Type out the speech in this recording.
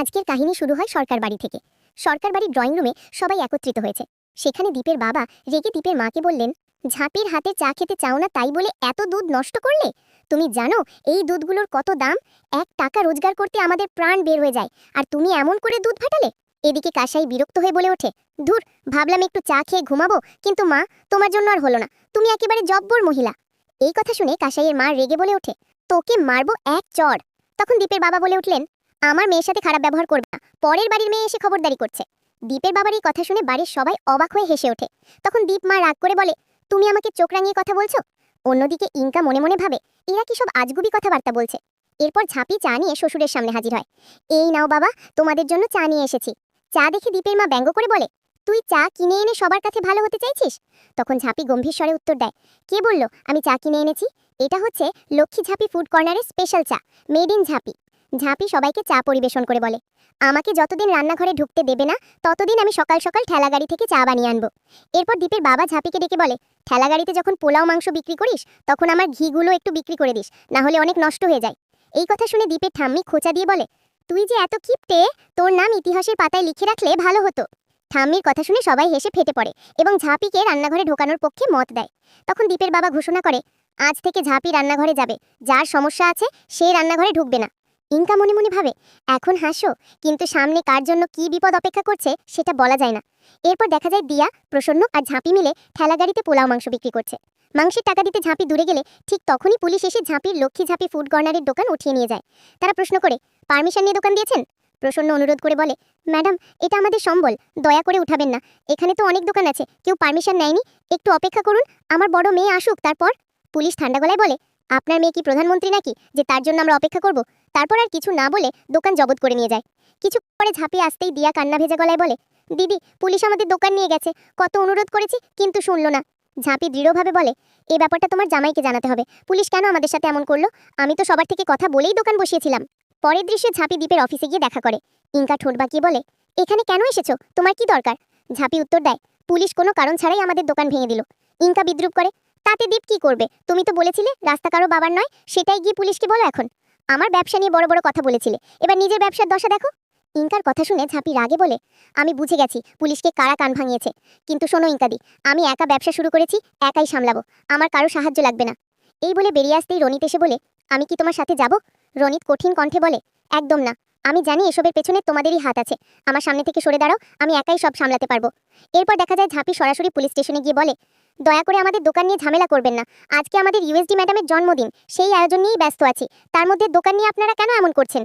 আজকের কাহিনী শুরু হয় সরকার বাড়ি থেকে। সরকার বাড়ির ড্রয়িং রুমে সবাই একত্রিত হয়েছে। সেখানে দীপের বাবা রেগে দীপের মাকে বললেন, ঝাঁপির হাতে চা খেতে চাও না তাই বলে এত দুধ নষ্ট করলে? তুমি জানো এই দুধগুলোর কত দাম? এক টাকা রোজগার করতে আমাদের প্রাণ বের হয়ে যায়। আর তুমি এমন করে দুধ ফাটালে? এদিকে কাসাই বিরক্ত হয়ে বলে ওঠে, ধুর, ভাবলাম একটু চা খেয়ে ঘুমাবো, কিন্তু মা, তোমার জন্য আর হলো না। তুমি একেবারে জব্বর মহিলা। এই কথা শুনে কাসাইয়ের মা রেগে বলে ওঠে, তোকে মারবো এক চড় তখন দীপের বাবা বলে উঠলেন আমার মেয়ের সাথে খারাপ ব্যবহার করবে না। পরের বাড়ির মেয়ে এসে খবরদারি করছে। দীপের বাবার এই কথা শুনে বাড়ির সবাই অবাক হয়ে হেসে ওঠে। তখন দীপ মা রাগ করে বলে, তুমি আমাকে চোখ রাঙিয়ে কথা বলছো? অন্যদিকে ইনকা মনে মনে ভাবে, এরা কি সব আজগুবি কথাবার্তা বলছে? এরপর ঝাঁপি চা নিয়ে শ্বশুরের সামনে হাজির হয়। এই নাও বাবা, তোমাদের জন্য চা নিয়ে এসেছি। চা দেখে দীপের মা ব্যঙ্গ করে বলে, তুই চা কিনে এনে সবার কাছে ভালো হতে চাইছিস? তখন ঝাঁপি গম্ভীর স্বরে উত্তর দেয়, কে বলল আমি চা কিনে এনেছি? এটা হচ্ছে লক্ষ্মী ঝাঁপি ফুড কর্নারের স্পেশাল চা মেড ইন ঝাঁপি। ঝাঁপি সবাইকে চা পরিবেশন করে বলে, আমাকে যতদিন রান্নাঘরে ঢুকতে দেবে না, ততদিন আমি সকাল সকাল ঠেলাগাড়ি থেকে চা বানিয়ে আনব। এরপর দীপের বাবা ঝাঁপিকে ডেকে বলে, ঠেলাগাড়িতে যখন পোলাও, মাংস বিক্রি করিস, তখন আমার ঘিগুলো একটু বিক্রি করে দিস, না হলে অনেক নষ্ট হয়ে যায়। এই কথা শুনে দীপের ঠাম্মি খোঁচা দিয়ে বলে, তুই যে এত কিপটে তোর নাম ইতিহাসের পাতায় লিখে রাখলে ভালো হতো। ঠাম্মির কথা শুনে সবাই হেসে ফেটে পড়ে এবং ঝাঁপিকে রান্নাঘরে ঢোকানোর পক্ষে মত দেয়। তখন দীপের বাবা ঘোষণা করে, আজ থেকে ঝাঁপি রান্নাঘরে যাবে, যার সমস্যা আছে, সে রান্নাঘরে ঢুকবে না। ইনকা মনে মনে ভাবে, এখন হাসো, কিন্তু সামনে কার জন্য কি বিপদ অপেক্ষা করছে সেটা বলা যায় না। এরপর দেখা যায় দিয়া, প্রসন্ন আর ঝাঁপি মিলে ঠেলাগাড়িতে পোলাও মাংস বিক্রি করছে। মাংসের টাকা দিতে ঝাঁপি দূরে গেলে ঠিক তখনই পুলিশ এসে ঝাঁপির লক্ষ্মী ঝাঁপি ফুড কর্নারের দোকান উঠিয়ে নিয়ে যায়। তারা প্রশ্ন করে পারমিশন নিয়ে দোকান দিয়েছেন? প্রসন্ন অনুরোধ করে বলে, ম্যাডাম, এটা আমাদের সম্বল, দয়া করে উঠাবেন না। এখানে তো অনেক দোকান আছে, কেউ পারমিশন নেয়নি। একটু অপেক্ষা করুন, আমার বড় মেয়ে আসুক, তারপর? পুলিশ ঠান্ডা গলায় বলে আপনার মেয়ে কি প্রধানমন্ত্রী নাকি? যে তার জন্য আমরা অপেক্ষা করব। তারপর আর কিছু না বলে দোকান জবত করে নিয়ে যায়। কিছু পরে ঝাঁপিয়ে আসতেই দিয়া কান্না ভেজা গলায় বলে, দিদি, পুলিশ আমাদের দোকান নিয়ে গেছে। কত অনুরোধ করেছি, কিন্তু শুনলো না। ঝাঁপি দৃঢ়ভাবে বলে এই ব্যাপারটা তোমার জামাইকে জানাতে হবে। পুলিশ কেন আমাদের সাথে এমন করল? আমি তো সবার থেকে কথা বলেই দোকান বসিয়েছিলাম। পরের দৃশ্যে ঝাঁপি দ্বীপের অফিসে গিয়ে দেখা করে। ইনকা ঠোঁট বাঁকিয়ে বলে, এখানে কেন এসেছ? তোমার কি দরকার? ঝাঁপি উত্তর দেয়, পুলিশ কোনো কারণ ছাড়াই আমাদের দোকান ভেঙে দিল। ইনকা বিদ্রুপ করে তাতে দীপ কি করবে? তুমি তো বলেছিলে, রাস্তা কারও বাবার নয়, সেটাই গিয়ে পুলিশকে বলো এখন। আমার ব্যবসা নিয়ে বড় বড় কথা বলেছিলে। এবার নিজের ব্যবসার দশা দেখো। ইনকার কথা শুনে ঝাঁপি রাগে বলে, আমি বুঝে গেছি পুলিশকে কারা কান ভাঙিয়েছে। কিন্তু শোনো ইনকাদি, আমি একা ব্যবসা শুরু করেছি, একাই সামলাবো। আমার কারও সাহায্য লাগবে না। এই বলে বেরিয়ে আসতেই রনিত এসে বলে, আমি কি তোমার সাথে যাব? রনিত কঠিন কণ্ঠে বলে, একদম না। আমি জানি এসবের পেছনে তোমাদেরই হাত আছে। আমার সামনে থেকে সরে দাঁড়াও, আমি একাই সব সামলাতে পারব। এরপর দেখা যায় ঝাঁপি সরাসরি পুলিশ স্টেশনে গিয়ে বলে, দয়া করে আমাদের দোকান নিয়ে ঝামেলা করবেন না। আজকে আমাদের ইউএসডি ম্যাডামের জন্মদিন, সেই আয়োজন নিয়েই ব্যস্ত আছি। তার মধ্যে দোকান নিয়ে আপনারা কেন এমন করছেন?